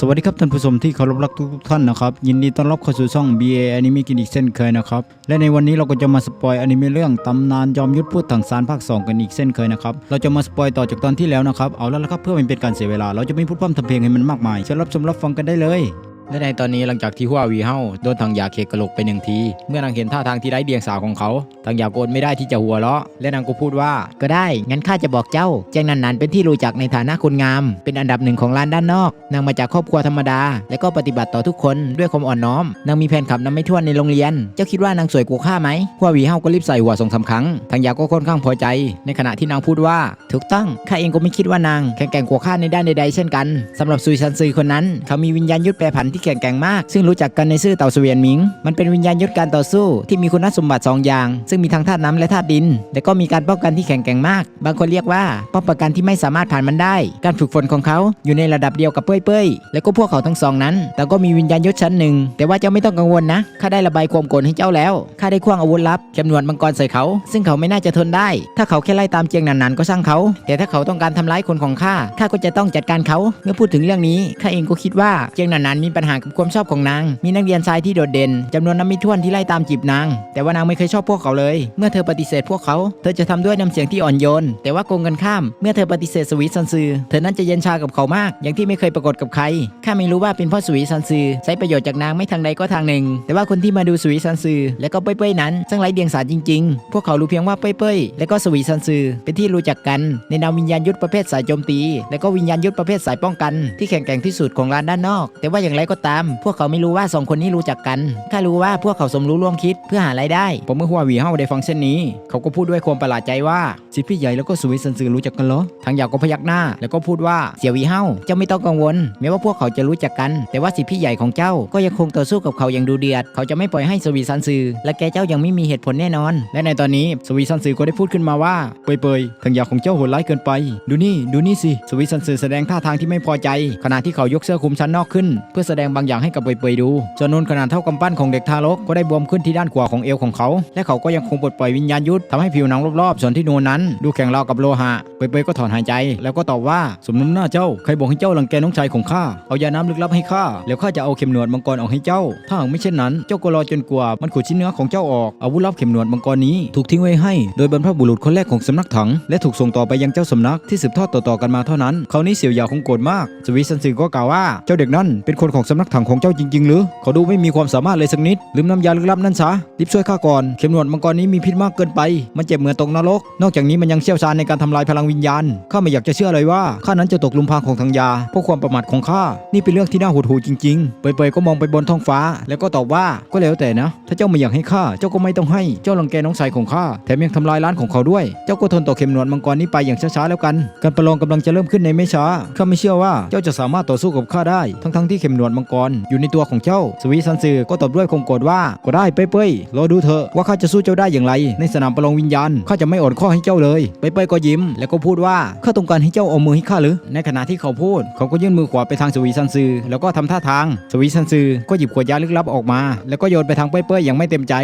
สวัสดีครับท่านผู้ชมที่เคารพรักทุกท่านนะครับ ยินดีต้อนรับเข้าสู่ช่อง BA Anime กินอีกเช่นเคยนะครับ และในวันนี้เราก็จะมาสปอยอนิเมะเรื่องตำนานยอมยุทธพูดถังสารภาค 2 กันอีกเช่นเคยนะครับ เราจะมาสปอยต่อจากตอนที่แล้วนะครับ เอาแล้วละครับเพื่อไม่เป็นการเสียเวลา เราจะไม่พูดพร่ำทำเพลงให้มันมากมายเชิญรับชมรับฟังกันได้เลย และในตอนนี้หลังจากที่หัววีเฮาโดนทางยาเคกกระโหลกไปหนึ่งที เมื่อนางเห็นท่าทางที่ไร้เดียงสาวของเขา ทางยาโกนไม่ได้ที่จะหัวเราะ และนางก็พูดว่า ก็ได้ งั้นข้าจะบอกเจ้า แจ้งนันนันเป็นที่รู้จักในฐานะคนงาม เป็นอันดับหนึ่งของร้านด้านนอก นางมาจากครอบครัวธรรมดา และก็ปฏิบัติต่อทุกคนด้วยความอ่อนน้อม นางมีแฟนคลับนับไม่ถ้วนในโรงเรียน เจ้าคิดว่านางสวยกว่าข้าไหมหัววีเฮาก็รีบใส่หัวสองสาครั้ง ทางยาก็ค่อนข้างพอใจ ในขณะที่นางพูดว่า ถูกต้องข้าเองก็ไม่คิดว่านางแข็งแกร่งกว่าข้าในด้านใดๆเช่นกันสำหรับซุยซันซือคนนั้นเขามีวิญญาณยุทธแปรผันที่แข็งแกร่งมาก ซึ่งรู้จักกันในชื่อเต่าเสวียนมิง มันเป็นวิญญาณยุทธการต่อสู้ที่มีคุณสมบัติสองอย่าง ซึ่งมีทั้งธาตุน้ำและธาตุดินและก็มีการป้องกันที่แข็งแกร่งมาก บางคนเรียกว่าป้องกันที่ไม่สามารถผ่านมันได้ การฝึกฝนของเขาอยู่ในระดับเดียวกับเป้ยเป้ยและก็พวกเขาทั้งสองนั้น แต่ก็มีวิญญาณยุทธชั้นหนึ่ง แต่ว่าเจ้าไม่ต้องกังวลนะ ข้าได้ระบายความโกรธให้เจ้าแล้ว ข้าได้คว้างอาวุธลับจำนวนมังกรใส่เขา ซึ่งเขาไม่น่าจะทนได้ ถ้าเขาแค่ไล่ตามเจียงนานๆก็ช่างเขา แต่ถ้าเขาต้องการทำร้ายคนของข้า ข้าก็จะต้องจัดการเขา เมื่อพูดถึงเรื่องนี้ ข้าเองก็คิดว่าเจียงนานๆมีปัญหากับความชอบของนาง มีนักเรียนชายที่โดดเด่นจำนวนนับไม่ถ้วนที่ไล่ตามจีบนาง แต่ว่านางไม่เคยชอบพวกเขาเลย เมื่อเธอปฏิเสธพวกเขา เธอจะทำด้วยน้ำเสียงที่อ่อนโยน แต่ว่าโกงกันข้าม เมื่อเธอปฏิเสธสวีทซันซือ เธอนั้นจะเย็นชากับเขามาก อย่างที่ไม่เคยปรากฏกับใคร ข้าไม่รู้ว่าเป็นเพราะสวีทซันซือใช้ประโยชน์จากนางไม่ทางใดก็ทางหนึ่ง แต่ว่าคนที่มาดูสวีทซันซือ และก็เป้ยๆนั้นช่งไร้เดียงสาจริง ๆ พวกเขารู้เพียงว่าเป้ยๆและก็สวีทซันซือเป็นที่รู้จักกันในนามวิญญาณยุทธประเภทสายโจมตี และก็วิญญาณยุทธประเภทสายป้องกันที่แข็งแกร่งที่สุดของร้านด้านนอก แต่ว่าอย่างไรก็ตาม พวกเขาไม่รู้ว่าสองคนนี้รู้จักกันข้ารู้ว่าพวกเขาสมรู้ร่วมคิดเพื่อหารายได้ ผมเมื่อหัววีเฮาได้ฟังเช่นนี้ เขาก็พูดด้วยความประหลาดใจว่า สิทธิพี่ใหญ่แล้วก็สุวิสันซือรู้จักกันเหรอทางยาก็พยักหน้า แล้วก็พูดว่าเสี่ยววีเฮาเจ้าไม่ต้องกังวลแม้ว่าพวกเขาจะรู้จักกัน แต่ว่าสิทธิพี่ใหญ่ของเจ้าก็ยังคงต่อสู้กับเขาอย่างดูเดือด เขาจะไม่ปล่อยให้สวีซันซือและแกเจ้ายังไม่มีเหตุผลแน่นอน และในตอนนี้สวีสันซือก็ได้พูดขึ้นมาว่าเปยๆทางยาของเจ้าโหดร้ายเกินไป ดูนี่ดูนี่สิสวีสันซือแสดงท่าทางที่ไม่พอใจ ขณะที่เขายกเสื้อคลุมชั้นนอกขึ้น เพื่อแสดงบางอย่างให้กับเปยๆดูจนนวนขนาดเท่ากำปั้นของเด็กทารกก็ได้บวมขึ้นที่ด้านขวาของเอวของเขา และเขาก็ยังคงปลดปล่อยวิญญาณยุทธทำให้ผิวหนังรอบๆส่วนที่นูนนั้นดูแข็งราวกับโลหะ เปยๆก็ถอนหายใจ แล้วก็ตอบว่าสมน้ำหน้าเจ้า ใครบอกให้เจ้ารังแกน้องชายของข้า เอายาน้ำลึกลับให้ข้า แล้วข้าจะเอาเข็มหนวดมังกรออกให้เจ้า ถ้าหากไม่เช่นนั้น เจ้าก็รอจนกว่ามันขูดชิ้นเนื้อของเจ้าออก อาวุธลับเข็มหนวดมังกรนี้ถูกทิ้งไว้ให้ โดยบรรพบุรุษคนแรกของสำนักถัง และถูกส่งต่อไปยังเจ้าสำนักที่สืบทอดต่อๆกันมาเท่านั้น เขาวนี้เสี่ยวหยาคงโกรธมาก สวีสันซือก็กล่าวว่า เจ้าเด็กนั้นเป็นคนของสำนักถังของเจ้าจริงๆหรือ เขาดูไม่มีความสามารถเลยสักนิด ลืมน้ำยาลึกลับนั่นซะ รีบช่วยข้าก่อน เข็มหนวดมังกรนี้มีพิษมากเกินไป มันเจ็บเหมือนตกนรก นอกจากนี้มันยังเชี่ยวชาญในการทำลายพลังวิญญาณ ข้าไม่อยากจะเชื่อเลยว่าข้านั้นจะตกลุมพรางของทางยา เพราะความประมาทของข้า นี่เป็นเรื่องที่น่าหดหู่จริงๆ เปยๆก็มองไปบนท้องฟ้า แล้วก็ตอบว่าก็แล้วแต่นะ ถ้าเจ้าไม่อยากให้ข้า เจ้าก็ไม่ต้องให้ เจ้ารังแกน้องชายของข้า แถมยังทำลายร้านของเขาด้วย เจ้าก็ทนต่อเข็มหนวดมังกรนี้ไปอย่างช้าๆแล้วกัน การประลองกำลังจะเริ่มขึ้นในไม่ช้า ข้าไม่เชื่อว่าเจ้าจะสามารถต่อสู้กับข้าได้ ทั้งๆที่เข็มหนวดมังกรอยู่ในตัวของเจ้า สวีซันซือก็ตอบด้วยคงโกรธว่า ก็ได้เป้ยๆรอดูเถอะว่าข้าจะสู้เจ้าได้อย่างไร ในสนามประลองวิญญาณข้าจะไม่อ่อนข้อให้เจ้าเลยเป้ยก็ยิ้ม แล้วก็พูดว่าข้าต้องการให้เจ้าเอามือให้ข้าหรือ ในขณะที่เขาพูด เขาก็ยื่นมือขวาไปทางสวีซันซือ แล้วก็ทำท่าทาง สวีซันซือก็หยิบขวดยาลึกลับออกมา แล้วก็โยนไปทางเป้ยๆอย่างไม่เต็มใจ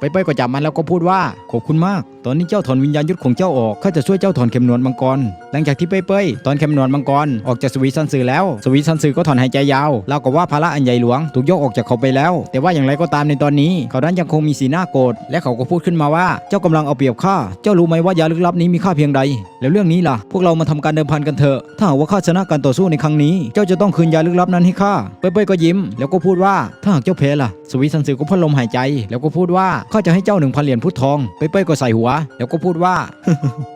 ไปเป้ยก็จับมันแล้วก็พูดว่าขอบคุณมาก ตอนนี้เจ้าถอนวิญญาณยุทธของเจ้าออกข้าจะช่วยเจ้าถอนเข็มหนวดมังกร หลังจากที่เป้ยเป้ยตอนเข็มหนวดมังกรออกจากสวีซันซือแล้ว สวีซันซือก็ถอนหายใจยาวเล่ากับว่าภาระอันใหญ่หลวงถูกยกออกจากเขาไปแล้ว แต่ว่าอย่างไรก็ตามในตอนนี้ เขานั้นยังคงมีสีหน้าโกรธและเขาก็พูดขึ้นมาว่าเจ้ากำลังเอาเปรียบข้าเจ้ารู้ไหมว่ายาลึกลับนี้มีค่าเพียงใด แล้วเรื่องนี้ล่ะ พวกเรามาทำการเดิมพันกันเถอะถ้าหากว่าข้าชนะการต่อสู้ในครั้งนี้ เจ้าจะต้องคืนยาลึกลับนั้นให้ข้าเป้ยเป้ยก็ยิ้ม แล้วก็พูดว่าถ้าหากเจ้าแพ้ล่ะ สวีซันซือก็พ่นลมหายใจ แล้วก็พูดว่าข้าจะให้เจ้าหนึ่งพันเหรียญพุททองเป้ยเป้ยก็ใส่หัวแล้วก็พูดว่า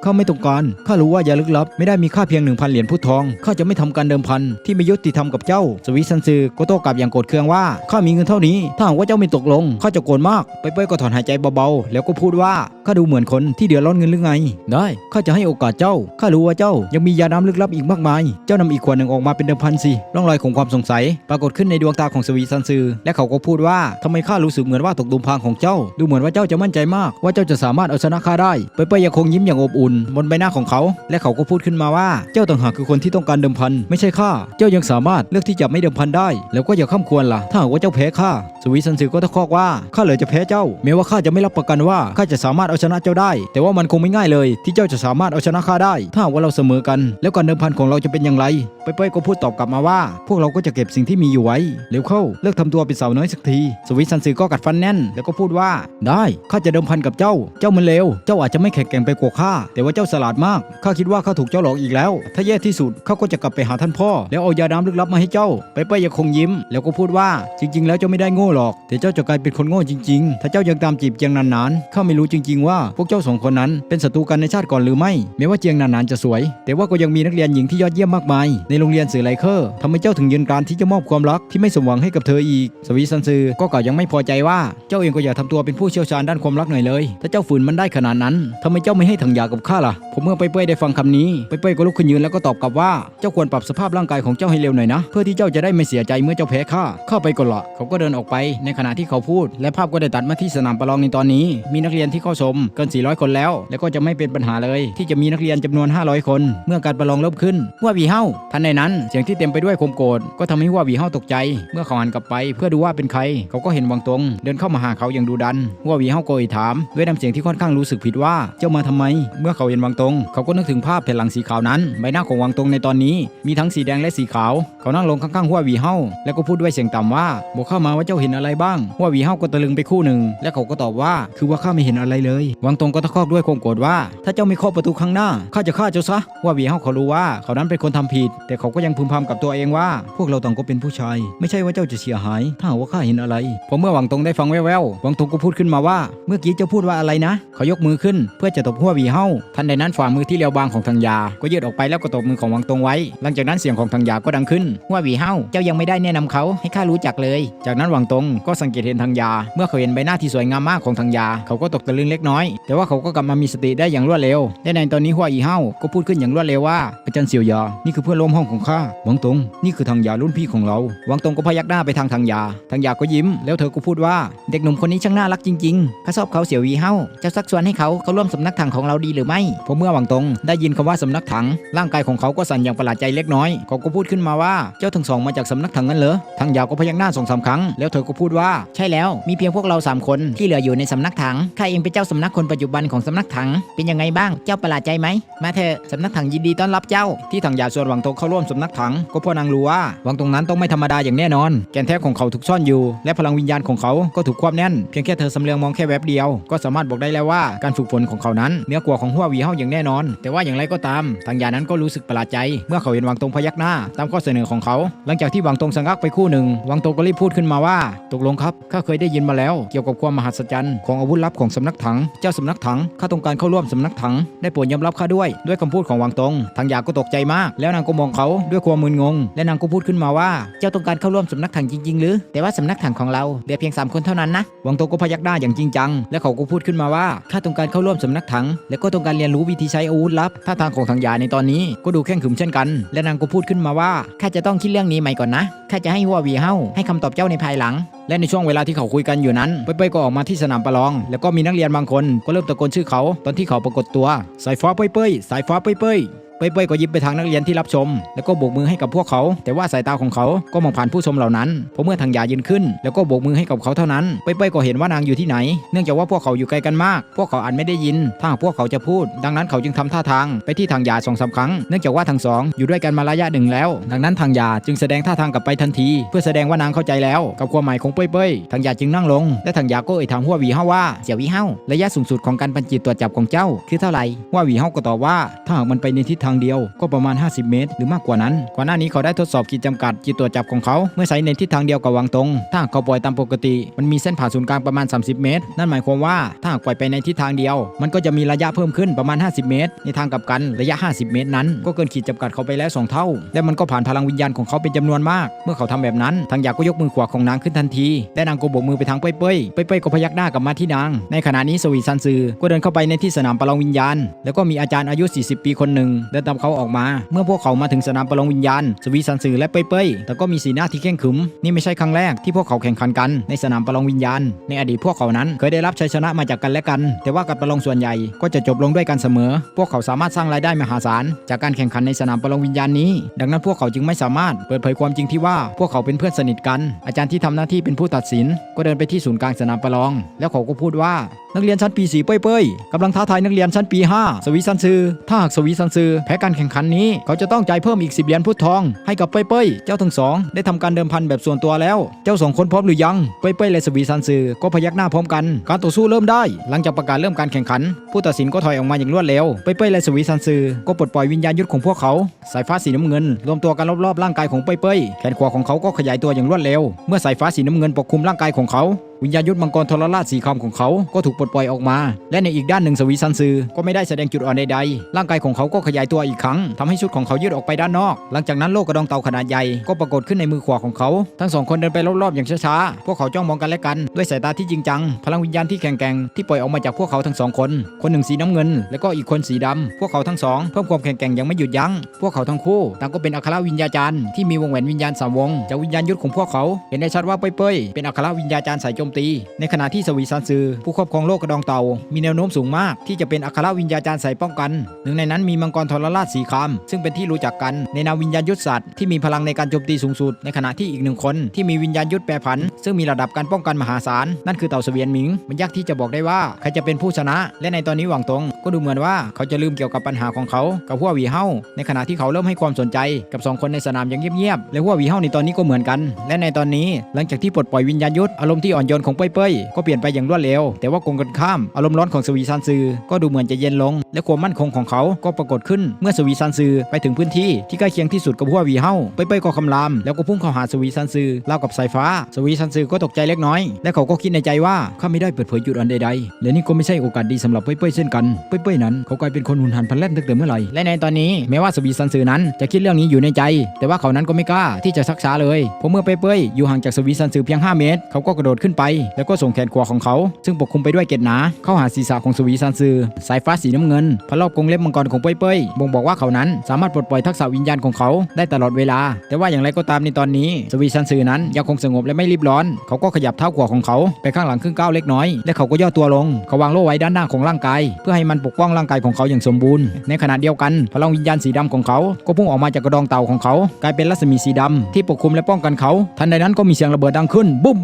ข้าไม่ต้องการ ข้ารู้ว่ายาลึกลับ ไม่ได้มีค่าเพียงหนึ่งพันเหรียญพุททอง ข้าจะไม่ทำการเดิมพันที่ไม่ยุติธรรมกับเจ้า สวีซันซือก็โต้กลับอย่างโกรธเคืองว่า ข้ามีเงินเท่านี้ ถ้าหากว่าเจ้าไม่ตกลง ข้าจะโกรธมาก ไปเป้ยก็ถอนหายใจเบาๆ แล้วก็พูดว่า ข้าดูเหมือนคนที่เดือดร้อนเงินหรือไง ได้ ข้าจะให้โอกาสเจ้า ข้ารู้ว่าเจ้ายังมียาน้ำลึกลับอีกมากมาย เจ้านำอีกขวดหนึ่งออกมาเป็นเดิมพันสิ ร่องรอยของความสงสัย ปรากฏขึ้นในดวงตาของสวีซันซือ และเขาก็พูดว่าทำไมข้ารู้สึกเหมือนว่าตกดุมพางของเจ้า ดูเหมือนว่าเจ้าจะมั่นใจมาก ว่าเจ้าจะสามารถเอาชนะข้าได้ เปเปยยังคงยิ้มอย่างอบอุ่นบนใบหน้าของเขา และเขาก็พูดขึ้นมาว่า เจ้าต่างหากคือคนที่ต้องการเดิมพัน ไม่ใช่ข้า เจ้ายังสามารถเลือกที่จะไม่เดิมพันได้ แล้วก็อย่าข้ามควรล่ะ ถ้าหากว่าเจ้าแพ้ข้า สวีซันซือก็ตะคอกว่า ข้าเลยจะแพ้เจ้า แม้ว่าข้าจะไม่รับประกันว่าข้าจะสามารถเอาชนะเจ้าได้ แต่ว่ามันคงไม่ง่ายเลย ที่เจ้าจะสามารถเอาชนะข้าได้ ถ้าหากว่าเราเสมอกัน แล้วการเดิมพันของเราจะเป็นอย่างไร เปเปยก็พูดตอบกลับมาว่า พวกเราก็จะเก็บสิ่งที่มีอยู่ไว้ เร็วเข้า เลิกทำตัวเป็นสาวน้อยสักที สวิสันซือก็กัดฟันแน่น แล้วก็พูดว่า ได้ ข้าจะเดิมพันกับเจ้า เจ้ามันเลวเจ้าอาจจะไม่แข็งแกร่งไปกว่าข้า แต่ว่าเจ้าฉลาดมาก ข้าคิดว่าข้าถูกเจ้าหลอกอีกแล้ว ถ้าแย่ที่สุดข้าก็จะกลับไปหาท่านพ่อ แล้วเอายาน้ำลึกลับมาให้เจ้า ไปเปยยังคงยิ้ม แล้วก็พูดว่าจริง ๆ แล้วเจ้าไม่ได้โง่หรอก แต่เจ้าจะกลายเป็นคนโง่จริง ๆ ถ้าเจ้ายังตามจีบเจียงนานๆข้าไม่รู้จริง ๆ ว่าพวกเจ้าสองคนนั้นเป็นศัตรูกันในชาติก่อนหรือไม่แม้ว่าเจียงนานๆจะสวย แต่ว่าก็ยังมีนักเรียนหญิงที่ยอดเยี่ยมมากมาย ในโรงเรียนสื่อไลเคอร์ทำให้เจ้าถึงยืนการที่จะมอบความรักที่ไม่สมหวังให้กับเธออีก สวีซันซือก็กล่าวยังไม่พอใจว่าเจ้าเองก็อยาทำตัวเป็นผู้เชี่ยวชาญด้านความรักหน่อยเลย ถ้าเจ้าฝืนมันได้ขนาดนั้นทำไมเจ้าไม่ให้ถังยากับข้าล่ะ ผมเมื่อไปเป้ยได้ฟังคำนี้ไปเป้ยก็ลุกขึ้นยืนแล้วก็ตอบกลับว่าเจ้าควรปรับสภาพร่างกายของเจ้าให้เร็วหน่อยนะ เพื่อที่เจ้าจะได้ไม่เสียใจเมื่อเจ้าแพ้ข้าเข้าไปก่อนละเขาก็เดินออกไปในขณะที่เขาพูด และภาพก็ได้ตัดมาที่สนามประลองในตอนนี้ มีนักเรียนที่เข้าชมเกิน 400 คนแล้ว และก็จะไม่เป็นปัญหาเลย ที่จะมีนักเรียนจำนวน 500 คน เมื่อการประลองเริ่มขึ้นหัวหวีเฮาทันในนั้นเสียงที่เต็มไปด้วยความโกรธก็ทำให้หัวหวีเฮาตกใจ เมื่อเขาหันกลับไป เพื่อดูว่าเป็นใคร เขาก็เห็นวังตรง เดินเข้ามาหาเขาอย่างดูดันหัวหวีเฮาโกยถามด้วยน้ำเสียงที่ค่อนข้างรู้สึกผิดว่าเจ้ามาทำไม เมื่อเขาเห็นวังตรงเขาก็นึกถึงภาพแผ่นหลังสีขาวนั้น ใบหน้าของวังตรงในตอนนี้ มีทั้งสีแดงและสีขาว เขานั่งลงข้างๆหัววีเฮาแล้วก็พูดด้วยเสียงต่ำว่า บอกเข้ามาว่าเจ้าเห็นอะไรบ้างหัววีเฮาก็ตะลึงไปคู่หนึ่ง และเขาก็ตอบว่า คือว่าข้าไม่เห็นอะไรเลย วังตรงก็ตะคอกด้วยความโกรธว่า ถ้าเจ้าไม่เคาะประตูข้างหน้าข้าจะฆ่าเจ้าซะหัววีเฮาเขารู้ว่าเขานั้นเป็นคนทำผิด แต่เขาก็ยังพึมพำกับตัวเองว่า พวกเราต่างก็เป็นผู้ชาย ไม่ใช่ว่าเจ้าจะเสียหาย ถ้าหากว่าข้าเห็นอะไรพอเมื่อวังตรงได้ฟังแว่วๆวังตรงก็พูดขึ้นมาว่า เมื่อกี้เจ้าพูดว่าอะไรนะ เขายกมือขึ้น เพื่อจะตบหัววีเฮาทันใดนั้นฝ่ามือที่เลียวบางของทางยา ก็ยืดออกไปแล้วก็ตบมือของวังตรงไว้ หลังจากนั้นเสียงของทางยาก็ดังขึ้นหัววีเฮาเจ้ายังไม่ได้แนะนำเขาให้ข้ารู้จักเลย จากนั้นหวังตงก็สังเกตเห็นทางยา เมื่อเขาเห็นใบหน้าที่สวยงามมากของทางยา เขาก็ตกตะลึงเล็กน้อย แต่ว่าเขาก็กลับมามีสติได้อย่างรวดเร็วและในตอนนี้หัวอีเฮาก็พูดขึ้นอย่างรวดเร็วว่าอาจารย์เสี่ยวยานี่คือเพื่อนร่วมห้องของข้าหวังตงนี่คือทางยารุ่นพี่ของเราหวังตงก็พยักหน้าไปทางทางยา ทางยาก็ยิ้ม แล้วเธอก็พูดว่า เด็กหนุ่มคนนี้ช่างน่ารักจริงๆข้าชอบเขาเสี่ยววีเฮาเจ้าสักชวนให้เขาเขาร่วมสำนักถังของเราดีหรือไม่พอเมื่อหวังตรงได้ยินคำว่าสำนักถัง ร่างกายของเขาก็สั่นอย่างประหลาดใจเล็กน้อยเขาก็พูดขึ้นมาว่าเจ้าทั้งสองมาจากสำนักถังนั้นเหรอทางยาวก็พยักหน้าสองสามครั้งแล้วเธอก็พูดว่าใช่แล้วมีเพียงพวกเราสามคนที่เหลืออยู่ในสำนักถังข้าเองเป็นเจ้าสำนักคนปัจจุบันของสำนักถังเป็นยังไงบ้างเจ้าประหลาดใจไหมมาเถอะสำนักถังยินดีต้อนรับเจ้า ที่ทางยาวส่วนหวังตรงเข้าร่วมสำนักถัง ก็พราะนางรู้ว่าหวังตรงนั้นต้องไม่ธรรมดาอย่างแน่นอน แกนแท้ของเขาถูกซ่อนอยู่ และพลังวิญญาณของเขาก็ถูกควบแน่น เพียงแค่เธอสำเลืองมองแค่แวบเดียว ก็สามารถบอกได้แล้วว่าการฝึกฝนของเขานั้นเนื้อกว่าของหัววีเฮาอย่างแน่นอน แต่ว่าอย่างไรก็ตาม ทางยานั้นก็รู้สึกประหลาดใจ เมื่อเขาเห็นวังตงพยักหน้า ตามข้อเสนอของเขา หลังจากที่วังตงสังกักไปคู่หนึ่งวังตงก็รีบพูดขึ้นมาว่า ตกลงครับข้าเคยได้ยินมาแล้ว เกี่ยวกับความมหัศจรรย์ของอาวุธลับของสำนักถัง เจ้าสำนักถังข้าต้องการเข้าร่วมสำนักถังได้โปรดยอมรับข้าด้วย ด้วยคำพูดของวังตงทางยาก็ตกใจมาก แล้วนางก็มองเขาด้วยความมึนงง และนางก็พูดขึ้นมาว่า เจ้าต้องการเข้าร่วมสำนักถังจริงๆ หรือ แต่ว่าสำนักถังของเราเหลือเพียงสามคนเท่านั้นนะวังตงก็พยักหน้าอย่างจริงจัง และเขาก็พูดขึ้นมาว่าข้าต้องการเข้าร่วมสำนักถัง และก็ต้องการเรียนรู้วิธีใช้อาวุธลับท่าทางของถังยาในตอนนี้ก็ดูแข่งขรึมเช่นกัน และนางก็พูดขึ้นมาว่าข้าจะต้องคิดเรื่องนี้ใหม่ก่อนนะข้าจะให้หัววีเฮาให้คำตอบเจ้าในภายหลังและในช่วงเวลาที่เขาคุยกันอยู่นั้นเป้ยๆก็ออกมาที่สนามประลอง แล้วก็มีนักเรียนบางคน ก็เริ่มตะโกนชื่อเขา ตอนที่เขาปรากฏตัว สายฟ้าเป้ยๆสายฟ้าเป้ยๆ เป้ยๆก็ยิ้มไปทางนักเรียนที่รับชม แล้วก็โบกมือให้กับพวกเขา แต่ว่าสายตาของเขาก็มองผ่านผู้ชมเหล่านั้นเพราะเมื่อทางยายืนขึ้น แล้วก็โบกมือให้กับเขาเท่านั้นเป้ยๆก็เห็นว่านางอยู่ที่ไหน เนื่องจากว่าพวกเขาอยู่ไกลกันมาก พวกเขาอาจไม่ได้ยิน ถ้าหากพวกเขาจะพูด ดังนั้นเขาจึงทำท่าทางไปที่ทางยาสองสามครั้ง เนื่องจากว่าทั้งสองอยู่ด้วยกันมาระยะหนึ่งแล้ว ดังนั้นทางยาจึงแสดงท่าทางกลับไปทันที เพื่อแสดงว่านางเข้าใจแล้ว กับความหมายของเป้ยๆทางยาจึงนั่งลง และทางยาก็เอ่ยถามหัววีเฮาว่าเสี่ยววีเฮาระยะสูงสุดของการปัญจิตตรวจจับของเจ้า คือเท่าไหร่ว่าหวีเฮาก็ตอบว่าถ้าหากมันไปในทิศทางเดียวก็ประมาณ 50 เมตร หรือมากกว่านั้น ก่อนหน้านี้เขาได้ทดสอบขีดจำกัดจิตตรวจับของเขา เมื่อใช้ในทิศทางเดียวกับวางตรง ถ้าเขาปล่อยตามปกติ มันมีเส้นผ่าศูนย์กลางประมาณ 30 เมตร นั่นหมายความว่าถ้าปล่อยไปในทิศทางเดียว มันก็จะมีระยะเพิ่มขึ้นประมาณ 50 เมตร ในทางกลับกันระยะ 50 เมตรนั้น ก็เกินขีดจำกัดเขาไปแล้วสองเท่า และมันก็ผ่านพลังวิญญาณของเขาเป็นจำนวนมาก เมื่อเขาทำแบบนั้น ทางยาก็ยกมือขวาของนางขึ้นทันทีและนางก็โบกมือไปทางเป้ยเป้ยเป้ยเป้ยก็พยักหน้ากลับมาที่นาง ในขณะนี้สวีซันซือก็เดินเข้าไปในที่สนามปลองวิญญาณ แล้วก็มีอาจารย์อายุ 40 ปีคนหนึ่งเและตามเขาออกมา เมื่อพวกเขามาถึงสนามประลองวิญญาณ สวีซันซือและเป้ยเป้ยแต่ก็มีสีหน้าที่เข่งขรึม นี่ไม่ใช่ครั้งแรกที่พวกเขาแข่งขันกันในสนามประลองวิญญาณ ในอดีตพวกเขานั้นเคยได้รับชัยชนะมาจากกันและกัน แต่ว่าการประลองส่วนใหญ่ก็จะจบลงด้วยกันเสมอ พวกเขาสามารถสร้างรายได้มหาศาลจากการแข่งขันในสนามประลองวิญญาณนี้ ดังนั้นพวกเขาจึงไม่สามารถเปิดเผยความจริงที่ว่าพวกเขาเป็นเพื่อนสนิทกัน อาจารย์ที่ทำหน้าที่เป็นผู้ตัดสิน ก็เดินไปที่ศูนย์กลางสนามประลอง แล้วเขาก็พูดว่านักเรียนชั้นปี4เป้ยเป้ยกำลังท้าทายนักเรียนชั้นปี 5 สวีซันซือถ้าหากสวีซันซือแพ้การแข่งขันนี้ เขาจะต้องจ่ายเพิ่มอีก 10 เหรียญพุทธทอง ให้กับเป้ยเป้ยเจ้าทั้งสองได้ทำการเดิมพันแบบส่วนตัวแล้ว เจ้าสองคนพร้อมหรือยัง เป้ยเป้ยและสวีซันซือก็พยักหน้าพร้อมกัน การต่อสู้เริ่มได้ หลังจากประกาศเริ่มการแข่งขัน ผู้ตัดสินก็ถอยออกมาอย่างรวดเร็ว เป้ยเป้ยและสวีซันซือก็ปลดปล่อยวิญญาณยุทธของพวกเขา สายฟ้าสีน้ำเงิน รวมตัวกันรอบๆร่างกายของเป้ยเป้ยแขนขวาของเขาก็ขยายตัวอย่างรวดเร็ว เมื่อสายฟ้าสีน้ำเงินปกคลุมร่างกายของเขาวิญญาณยุทธมังกรทรราชสีคำของเขาก็ถูกปลดปล่อยออกมา และในอีกด้านหนึ่งสวีซันซือก็ไม่ได้แสดงจุดอ่อนใดๆร่างกายของเขาก็ขยายตัวอีกครั้งทำให้ชุดของเขายืดออกไปด้านนอก หลังจากนั้นโลกกระดองเต่าขนาดใหญ่ก็ปรากฏขึ้นในมือขวาของเขา ทั้งสองคนเดินไปรอบๆอย่างช้าๆพวกเขาจ้องมองกันและกันด้วยสายตาที่จริงจัง พลังวิญญาณที่แข็งแกร่งที่ปล่อยออกมาจากพวกเขาทั้งสองคน คนหนึ่งสีน้ำเงิน และก็อีกคนสีดำพวกเขาทั้งสองเพิ่มความแข็งแกร่งอย่างไม่หยุดยั้งพวกเขาทั้งคู่ต่างก็เป็นอัครวิญญาจารย์ที่มีวงแหวนวิญญาณสามวงจากวิญญาณยุทธของพวกเขาเห็นได้ชัดว่าเป้ยๆเป็นอัครวิญญาจารย์สายจมตี ในขณะที่สวีซันซือ ผู้ครอบครองโลกกระดองเต่า มีแนวโน้มสูงมาก ที่จะเป็นอัครวิญญาจารย์สายป้องกัน หนึ่งในนั้นมีมังกรทรราชสีคามซึ่งเป็นที่รู้จักกันในนามวิญญาณยุทธศาสตร์ที่มีพลังในการโจมตีสูงสุด ในขณะที่อีกหนึ่งคนที่มีวิญญาณยุทธแปรผัน ซึ่งมีระดับการป้องกันมหาศาลนั่นคือเต่าเสวียนหมิง มันยากที่จะบอกได้ว่าใครจะเป็นผู้ชนะ และในตอนนี้หวังตง ก็ดูเหมือนว่าเขาจะลืมเกี่ยวกับปัญหาของเขากับหัววีเฮาในขณะที่เขาเริ่มให้ความสนใจกับสองคนในสนามอย่างเงียบๆและหัววีเฮาในตอนนี้ก็เหมือนกัน และในตอนนี้หลังจากที่ปลดปล่อยวิญญาณยุทธอารมณ์ที่อ่อนโยนของเป้ยๆก็เปลี่ยนไปอย่างรวดเร็ว แต่ว่ากงกันข้ามอารมณ์ร้อนของสวีซันซือก็ดูเหมือนจะเย็นลง และความมั่นคงของเขาก็ปรากฏขึ้นเมื่อสวีซันซือไปถึงพื้นที่ที่ใกล้เคียงที่สุดกับหัววีเฮาเป้ยๆก็คำรามแล้วก็พุ่งเข้าหาสวีซันซือรากับสายฟ้า สวีซันซือก็ตกใจเล็กน้อย และเขาก็คิดในใจว่าข้าไม่ได้เปิดเผยจุดอ่อนใดๆและนี่ก็ไม่ใช่โอกาสดีสำหรับเป้ยๆเช่นกันเป้ยๆนั้นเขากลายเป็นคนหุนหันพลันแล่นตั้งแต่เมื่อไหร่และในตอนนี้แม้ว่าสวีซันซือนั้นจะคิดเรื่องนี้อยู่ในใจ แต่ว่าเขานั้นก็ไม่กล้าที่จะซักช้าเลยเพราะเมื่อเป้ยๆอยู่ห่างจากสวีซันซือเพียง 5 เมตร เขาก็กระโดดขึ้นไปแล้วก็ส่งแขนขวาของเขา ซึ่งปกคลุมไปด้วยเกล็ดหนา เข้าหาศีรษะของสวีซันซือ สายฟ้าสีน้ำเงินพระรอบกรงเล็บมังกรของเป้ยๆบ่งบอกว่าเขานั้นสามารถปลดปล่อยทักษะวิญญาณของเขาได้ตลอดเวลา แต่ว่าอย่างไรก็ตามในตอนนี้ สวีซันซือนั้นยังคงสงบและไม่รีบร้อน เขาก็ขยับเท้าขวาของเขาไปข้างหลังครึ่งก้าวเล็กน้อย และเขาก็ย่อตัวลง เขาวางโล่ไว้ด้านหน้าของร่างกาย เพื่อให้มันปกป้องร่างกายของเขาอย่างสมบูรณ์ ในขณะเดียวกัน พลังวิญญาณสีดำของเขา ก็พุ่งออกมาจากกระดองเต่าของเขา กลายเป็นรัศมีสีดำที่ปกคลุมและป้องกันเขา ทันใดนั้นก็มีเสียงระเบิดดังขึ้นบุ้ม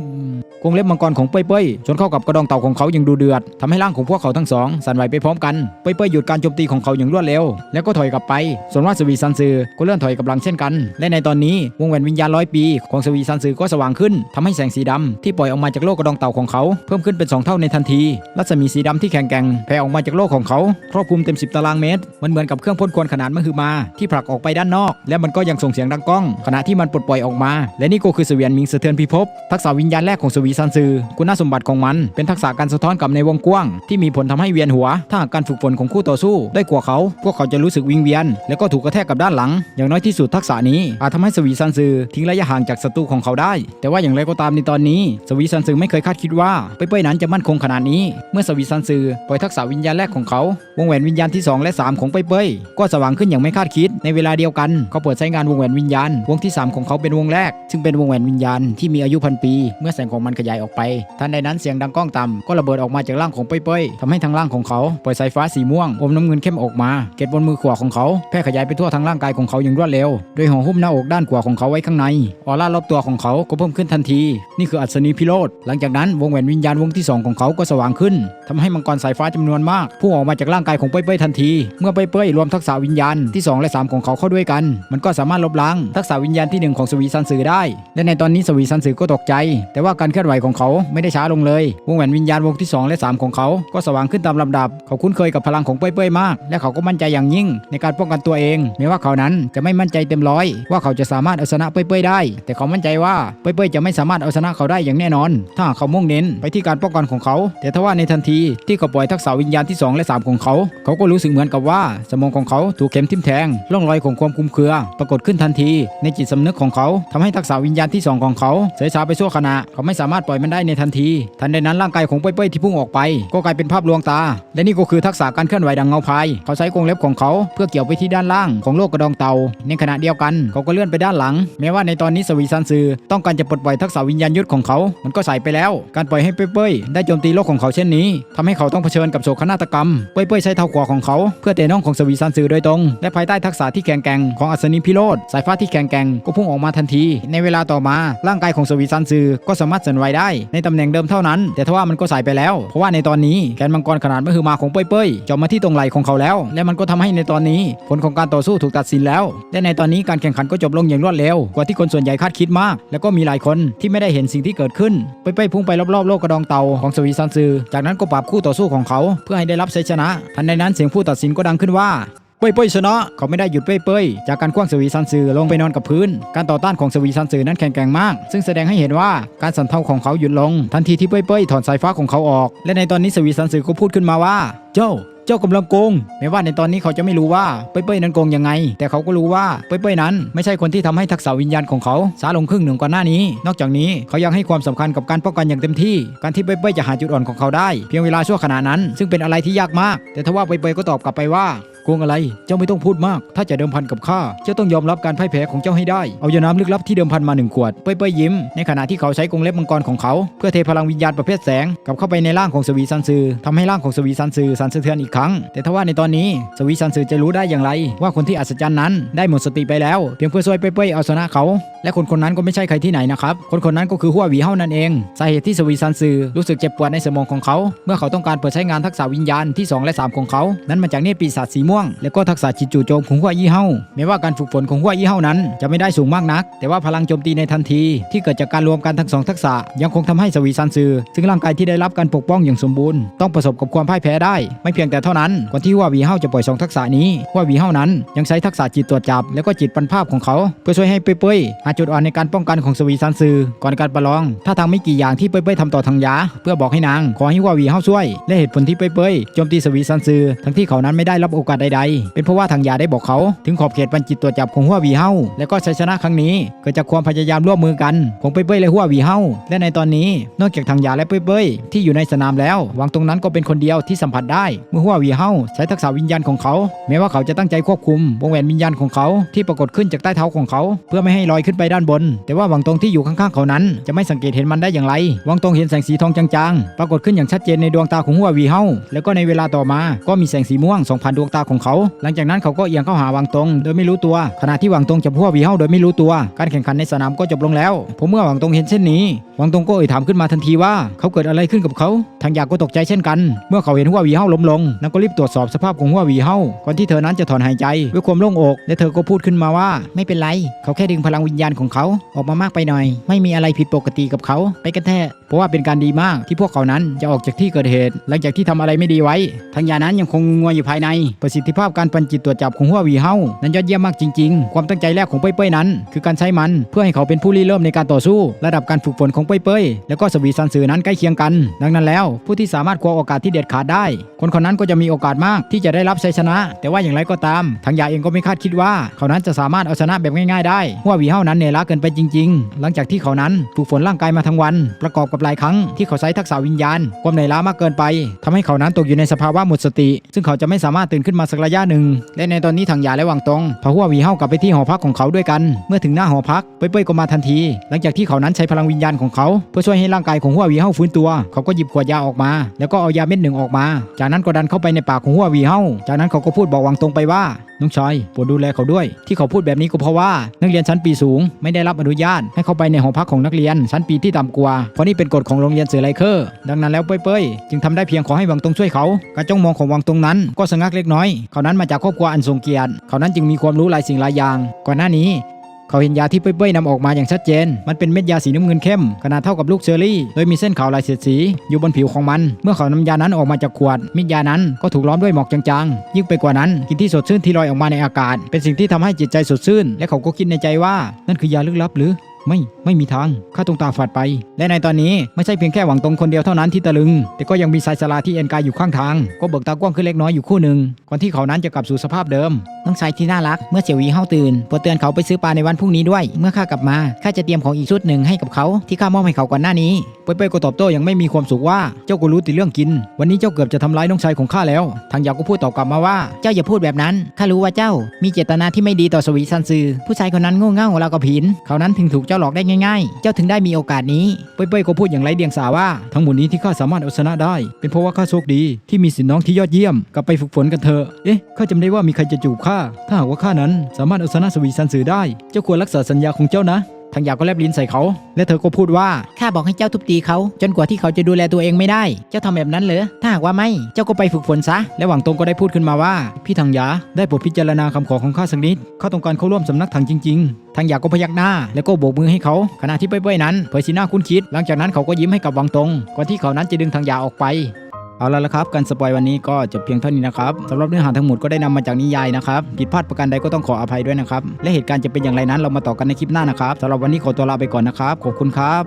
กรงเล็บมังกรของเป้ยเป้ยชนเข้ากับกระดองเต่าของเขาอย่างดูเดือดทำให้ร่างของพวกเขาทั้งสองสั่นไหวไปพร้อมกันเป้ยเป้ยหยุดการโจมตีของเขาอย่างรวดเร็ว แล้วก็ถอยกลับไป ส่วนว่าสวีซันซือก็เลื่อนถอยกับหลังเช่นกัน และในตอนนี้วงแหวนวิญญาณร้อยปีของสวีซันซือก็สว่างขึ้นทำให้แสงสีดำที่ปล่อยออกมาจากโลกกระดองเต่าของเขาเพิ่มขึ้นเป็นสองเท่าในทันที รัศมีสีดำที่แข็งแกร่งแผ่ออกมาจากโลกของเขาครอบคลุมเต็ม 10 ตารางเมตร มันเหมือนกับเครื่องพ่นควันขนาดมหึมา ที่ผลักออกไปด้านนอก และมันก็ยังส่งเสียงดังก้อง ขณะที่มันปลดปล่อยออกมา และนี่ก็คือเสวียนมิงสะเทือนพิภพทักษะวิญญาณแรกของสวีซันซือคุณสมบัติของมัน เป็นทักษะการสะท้อนกลับในวงกว้าง ที่มีผลทำให้เวียนหัว ถ้าการฝึกฝนของคู่ต่อสู้ได้กว่าเขา พวกเขาจะรู้สึกวิงเวียน แล้วก็ถูกกระแทกกับด้านหลัง อย่างน้อยที่สุดทักษะนี้อาจทำให้สวีซันซือทิ้งระยะห่างจากศัตรูของเขาได้ แต่ว่าอย่างไรก็ตามในตอนนี้ สวีซันซือไม่เคยคาดคิดว่าเป้ยๆนั้นจะมั่นคงขนาดนี้ เมื่อสวีซันซือปล่อยทักษะวิญญาณแรกของเขา วงแหวนวิญญาณที่ 2 และ 3 ของเป้ยๆก็สว่างขึ้นอย่างไม่คาดคิดในเวลาเดียวกัน เขาเปิดใช้งานวงแหวนวิญญาณ วงที่ 3 ของเขาเป็นวงแรก ซึ่งเป็นวงแหวนวิญญาณที่มีอายุพันปี เมื่อแสงของมันขยายออกไปทันใดนั้นเสียงดังก้องต่ำก็ระเบิดออกมาจากร่างของเป้ยๆทำให้ทางร่างของเขาปล่อยสายฟ้าสีม่วงอมน้ำเงินเข้มออกมา เกล็ดบนมือขวาของเขาแพร่ขยายไปทั่วทั้งร่างกายของเขาอย่างรวดเร็วโดยห่อหุ้มหน้าอกด้านขวาของเขาไว้ข้างในออร่ารอบตัวของเขาก็เพิ่มขึ้นทันที นี่คืออัศนีพิโรธหลังจากนั้นวงแหวนวิญญาณวงที่ 2 ของเขาก็สว่างขึ้นทำให้มังกรสายฟ้าจำนวนมากพุ่งออกมาจากร่างกายของเป้ยๆทันที เมื่อเป้ยๆรวมทักษะวิญญาณที่ 2 และ 3 ของเขาเข้าด้วยกัน มันก็สามารถลบล้างทักษะวิญญาณที่หนึ่งของสวีซันซือได้ และในตอนนี้สวีซันซือก็ตกใจ แต่ว่าการเคลื่อนไหวของเขาไม่ได้ช้าลงเลย วงแหวนวิญญาณวงที่ 2 และ 3 ของเขา ก็สว่างขึ้นตามลำดับ เขาคุ้นเคยกับพลังของเป้ยๆมาก และเขาก็มั่นใจอย่างยิ่ง ในการป้องกันตัวเองแม้ว่าเขานั้นจะไม่มั่นใจเต็มร้อยว่าเขาจะสามารถเอาชนะเป้ยๆได้ แต่เขามั่นใจว่าเป้ยๆจะไม่สามารถเอาชนะเขาได้อย่างแน่นอน ถ้าเขามุ่งเน้นไปที่การป้องกันของเขา แต่ถ้าว่าในทันทีที่เขาปล่อยทักษะวิญญาณที่ 2 และ 3 ของเขา เขาก็รู้สึกเหมือนกับว่า สมองของเขาถูกเข็มทิ่มแทงร่องรอยของความคุมเครือ ปรากฏขึ้นทันที ในจิตสำนึกของเขาทำให้ทักษะวิญญาณที่ 2 ของเขาเสียชาไปชั่วขณะเขาไม่สามารถถปล่อยมันได้ในทันที ทันใดนั้นร่างกายของเป้ยๆที่พุ่งออกไป ก็กลายเป็นภาพลวงตา และนี่ก็คือทักษะการเคลื่อนไหวดังเงาพาย เขาใช้กรงเล็บของเขาเพื่อเกี่ยวไปที่ด้านล่างของโลกกระดองเต่า ในขณะเดียวกันเขาก็เลื่อนไปด้านหลัง แม้ว่าในตอนนี้สวีซันซือต้องการจะปลดปล่อยทักษะวิญญาณยุทธของเขา มันก็ใส่ไปแล้ว การปล่อยให้เป้ยๆได้โจมตีโลกของเขาเช่นนี้ทำให้เขาต้องเผชิญกับโศกนาฏกรรม เป้ยๆใช้เท้าขวาของเขาเพื่อเตะน่องของสวีซันซือโดยตรง และภายใต้ทักษะที่แข็งแกร่งของอัศนิพิโรธสายฟ้าที่แข็งแกร่งก็พุ่งออกมาทันที ในเวลาต่อมาร่างกายของสวีซันซือก็สามารถสั่นไหวได้ ในตำแหน่งเดิมเท่านั้น แต่ทว่ามันก็สายไปแล้ว เพราะว่าในตอนนี้แกนมังกรขนาดมหึมาของเป้ยๆจะมาที่ตรงไหลของเขาแล้ว และมันก็ทำให้ในตอนนี้ผลของการต่อสู้ถูกตัดสินแล้ว และในตอนนี้การแข่งขันก็จบลงอย่างรวดเร็วกว่าที่คนส่วนใหญ่คาดคิดมาก แล้วก็มีหลายคนที่ไม่ได้เห็นสิ่งที่เกิดขึ้นเป้ยๆพุ่งไปรอบๆโลกกระดองเต่าของสวีซันซือ จากนั้นก็ปราบคู่ต่อสู้ของเขา เพื่อให้ได้รับชัยชนะทันใดนั้นเสียงผู้ตัดสินก็ดังขึ้นว่า เป้ยเป้ยชนะเขาไม่ได้หยุดเป้ยเป้ยจากการคว้างสวีซันซือลงไปนอนกับพื้น การต่อต้านของสวีซันซือนั้นแข็งแกร่งมาก ซึ่งแสดงให้เห็นว่าการสั่นเทาของเขาหยุดลง ทันทีที่เป้ยเป้ยถอนสายฟ้าของเขาออก และในตอนนี้สวีซันซือก็พูดขึ้นมาว่า เจ้าเจ้ากำลังโกงแม้ว่าในตอนนี้เขาจะไม่รู้ว่าเป้ยเป้ยนั้นโกงยังไง แต่เขาก็รู้ว่าเป้ยเป้ยนั้น ไม่ใช่คนที่ทำให้ทักษะวิญญาณของเขาช้าลงครึ่งหนึ่งก่อนหน้านี้ นอกจากนี้เขายังให้ความสำคัญกับการป้องกันอย่างเต็มที่ การที่เป้ยเป้ยจะหาจุดอ่อนของเขาได้ เพียงเวลาชั่วขณะนั้น ซึ่งเป็นอะไรที่ยากมาก แต่ทว่าเป้ยเป้ยก็ตอบกลับไปว่า โกงอะไร เจ้าไม่ต้องพูดมาก ถ้าจะเดิมพันกับข้า เจ้าต้องยอมรับการพ่ายแพ้ของเจ้าให้ได้ เอายาน้ำลึกลับที่เดิมพันมาหนึ่งขวด เป้ยเป้ยยิ้ม ในขณะที่เขาใช้กรงเล็บมังกรของเขา เพื่อเทพลังวิญญาณประเภทแสงกลับเข้าไปในร่างของสวีซันซือทำให้ร่างของสวีซันซือสั่นสะเทือนอีกครั้ง แต่ทว่าในตอนนี้สวีซันซือจะรู้ได้อย่างไร ว่าคนที่อัศจรรย์นั้นได้หมดสติไปแล้ว เพียงเพื่อช่วยเป้ยเป้ยเอาชนะเขา และคนคนนั้นก็ไม่ใช่ใครที่ไหนนะครับ คนคนนั้นก็คือหัวหวีเฮานั่นเอง สาเหตุที่สวีซันซือรู้สึกเจ็บปวดในสมองของเขา เมื่อเขาต้องการเปิดใช้งานทักษะวิญญาณที่ 2 และ 3 ของเขา นั้นมาจากเนตรปีศาจสีม่วง และก็ทักษะจิตจู่โจมของหัวยี่เฮาแม้ว่าการฝึกฝนของหัวยี่เฮานั้นจะไม่ได้สูงมากนัก แต่ว่าพลังโจมตีในทันที ที่เกิดจากการรวมกันทั้งสองทักษะ ยังคงทำให้สวีซันซือซึ่งร่างกายที่ได้รับการปกป้องอย่างสมบูรณ์ต้องประสบกับความพ่ายแพ้ได้ ไม่เพียงแต่เท่านั้นก่อนที่หัวหวีเฮาจะปล่อยสองทักษะนี้หัวหวีเฮานั้นยังใช้ทักษะจิตตรวจจับ แล้วก็จิตปันภาพของเขา เพื่อช่วยให้เป้ยๆหาจุดอ่อนในการป้องกันของสวีซันซือก่อนการประลอง ถ้าทางไม่กี่อย่างที่เป้ยๆทำต่อทางยา เพื่อบอกให้นาง ขอให้หัวหวีเฮาช่วย และเหตุผลที่เป้ยๆโจมตีสวีซันซือทั้งที่เขานั้นไม่ได้รับโอกาสใดๆ เป็นเพราะว่าทางยาได้บอกเขา ถึงขอบเขตปัญจิตตรวจจับของหัววีเฮาและก็ชัยชนะครั้งนี้เกิดจากความพยายามร่วมมือกันของเป้ยๆและหัววีเฮาและในตอนนี้ นอกจากทางยาและเป้ยๆที่อยู่ในสนามแล้ววังตรงนั้นก็เป็นคนเดียวที่สัมผัสได้ เมื่อหัววีเฮาใช้ทักษะวิญญาณของเขาแม้ว่าเขาจะตั้งใจควบคุมวงแหวนวิญญาณของเขาที่ปรากฏขึ้นจากใต้เท้าของเขา เพื่อไม่ให้ลอยขึ้นไปด้านบน แต่ว่าวังตรงที่อยู่ข้างๆเขานั้น จะไม่สังเกตเห็นมันได้อย่างไร วังตรงเห็นแสงสีทองจางๆ ปรากฏขึ้นอย่างชัดเจนในดวงตาของหัววีเฮาแล้วก็ในเวลาต่อมา ก็มีแสงสีม่วงส่องผ่านดวงตาของเขา หลังจากนั้นเขาก็เอียงเข้าหาวังตรงโดยไม่รู้ตัว ขณะที่วังตรงจับหัววีเฮาโดยไม่รู้ตัว การแข่งขันในสนามก็จบลงแล้วผมเมื่อวังตรงเห็นเช่นนี้ วังตรงก็เอ่ยถามขึ้นมาทันทีว่าเขาเกิดอะไรขึ้นกับเขา ทางยาก็ตกใจเช่นกัน เมื่อเขาเห็นหัววีเฮาล้มลงนางก็รีบตรวจสอบสภาพของหัววีเฮาก่อนที่เธอนั้นจะถอนหายใจด้วยความโล่งอกและเธอก็พูดขึ้นมาว่า ไม่เป็นไร เขาแค่ดึงพลังวิญญาณของเขาออกมามากไปหน่อย ไม่มีอะไรผิดปกติกับเขาไปกันเถอะเพราะว่าเป็นการดีมากที่พวกเขานั้นจะออกจากที่เกิดเหตุ หลังจากที่ทำอะไรไม่ดีไว้ ทางยานั้นยังคงงวยอยู่ภายใน ประสิทธิภาพการปันจิตตรวจจับของหัววีเฮานั้นยอดเยี่ยมมากจริง ๆ ความตั้งใจแรกของเป้ยๆนั้น คือการใช้มันเพื่อให้เขาเป็นผู้ริเริ่มในการต่อสู้ ระดับการฝึกฝนของเป้ยๆแล้วก็สวีซันซือนั้นใกล้เคียงกัน ดังนั้นแล้ว ผู้ที่สามารถคว้าโอกาสที่เด็ดขาดได้ คนคนนั้นก็จะมีโอกาสมากที่จะได้รับชัยชนะ แต่ว่าอย่างไรก็ตาม ทางยาเองก็ไม่คาดคิดว่า เขานั้นจะสามารถเอาชนะแบบง่ายๆได้หัววีเฮานั้นเหนื่อยล้าเกินไปจริง ๆ หลังจากที่เขานั้นฝึกฝนร่างกายมาทั้งวัน ประกอบกับหลายครั้งที่เขาใช้ทักษะวิญญาณความเหนื่อยล้ามากเกินไปทำให้เขานั้นตกอยู่ในสภาวะหมดสติ ซึ่งเขาจะไม่สามารถตื่นขึ้นมาสักระยะหนึ่ง และในตอนนี้ทางยาและวังตรงพาหัววีเฮากลับไปที่หอพักของเขาด้วยกัน เมื่อถึงหน้าหอพักเป้ยๆก็มาทันที หลังจากที่เขานั้นใช้พลังวิญญาณของเขาเพื่อช่วยให้ร่างกายของหัววีเฮาฟื้นตัว เขาก็หยิบขวดยาออกมา แล้วก็เอายาเม็ดหนึ่งออกมา จากนั้นก็ดันเข้าไปในปากของหัววีเฮาจากนั้นเขาก็พูดบอกวังตงไปว่า น้องชายโปรดดูแลเขาด้วย ที่เขาพูดแบบนี้ก็เพราะว่า นักเรียนชั้นปีสูง ไม่ได้รับอนุญาต ให้เข้าไปในหอพักของนักเรียน ชั้นปีที่ต่ำกว่าเพราะนี่เป็นกฎของโรงเรียนเสือไลเคอร์ ดังนั้นแล้วเป้ยๆจึงทำได้เพียงขอให้วังตรงช่วยเขาการจ้องมองของวังตรงนั้น ก็สงักเล็กน้อย เขานั้นมาจากครอบครัวอันทรงเกียรติ เขานั้นจึงมีความรู้หลายสิ่งหลายอย่าง ก่อนหน้านี้ เขาเห็นยาที่เป้ยๆนำออกมาอย่างชัดเจน มันเป็นเม็ดยาสีน้ำเงินเข้มขนาดเท่ากับลูกเชอร์รี่ โดยมีเส้นขาวลายเสียดสีอยู่บนผิวของมัน เมื่อเขานำยานั้นออกมาจากขวดเม็ดยานั้นก็ถูกล้อมด้วยหมอกจางๆ ยิ่งไปกว่านั้นกลินที่สดชื่นที่ลอยออกมาในอากาศ เป็นสิ่งที่ทำให้จิตใจสดชื่น และเขาก็คิดในใจว่านั่นคือยาลึกลับหรือ ไม่ ไม่มีทาง ข้าต้องตาฝาดไป และในตอนนี้ไม่ใช่เพียงแค่หวังตรงคนเดียวเท่านั้นที่ตะลึง แต่ก็ยังมีสายสลาที่เอ็นกายอยู่ข้างทาง ก็เบิกตากว้างขึ้นเล็กน้อยอยู่คู่หนึ่ง ก่อนที่เขานั้นจะกลับสู่สภาพเดิม น้องชายที่น่ารัก เมื่อเสี่ยวหวีเฮาตื่นโปรดเตือนเขาไปซื้อปลาในวันพรุ่งนี้ด้วย เมื่อข้ากลับมา ข้าจะเตรียมของอีกชุดหนึ่งให้กับเขาที่ข้ามอบให้เขาก่อนหน้านี้ เป้ยๆก็ตอบโต้อย่างไม่มีความสุขว่า เจ้าก็รู้แต่เรื่องกิน วันนี้เจ้าเกือบจะทำร้ายน้องชายของข้าแล้ว ทางยาก็พูดตอบกลับมาว่า เจ้าอย่าพูดแบบนั้น ข้ารู้ว่าเจ้า มีเจตนาที่ไม่ดีต่อสวีซันซือ ผู้ชายคนนั้นโง่เง่าเรากับผิน เขานั้นถึงถูกเจ้าหลอกได้ง่ายๆ เจ้าถึงได้มีโอกาสนี้ เป้ยๆก็พูดอย่างไร้เดียงสาว่า ทั้งหมดนี้ที่ข้าสามารถเอาชนะได้ เป็นเพราะว่าข้าโชคดีที่มีสินน้องที่ยอดเยี่ยม กลับไปฝึกฝนกันเถอะ เอ๊ะ ข้าจำได้ว่ามีใครจะจูบข้า ถ้าหากว่าข้านั้นสามารถเอาชนะสวีซันสือได้ เจ้าควรรักษาสัญญาของเจ้านะ ทางยาก็แลบลิ้นใส่เขา และเธอก็พูดว่า ข้าบอกให้เจ้าทุบตีเขา จนกว่าที่เขาจะดูแลตัวเองไม่ได้ เจ้าทำแบบนั้นเหรอ ถ้าหากว่าไม่ เจ้าก็ไปฝึกฝนซะ และหวังตรงก็ได้พูดขึ้นมาว่า พี่ทางยาได้โปรดพิจารณาคำขอของข้าสักนิด ข้าต้องการเข้าร่วมสำนักทางจริง ๆ ทางยาก็พยักหน้า แล้วก็โบกมือให้เขา ขณะที่เป้ยๆนั้นเผยสีหน้าคุ้นคิด หลังจากนั้นเขาก็ยิ้มให้กับหวังตรง ก่อนที่เขานั้นจะดึงทางยาออกไป เอาละละครับ การสปอยวันนี้ก็จบเพียงเท่านี้นะครับสำหรับเนื้อหาทั้งหมดก็ได้นำมาจากนิยายนะครับผิดพลาดประการใดก็ต้องขออภัยด้วยนะครับ และเหตุการณ์จะเป็นอย่างไรนั้นเรามาต่อกันในคลิปหน้านะครับสำหรับวันนี้ขอตัวลาไปก่อนนะครับ ขอบคุณครับ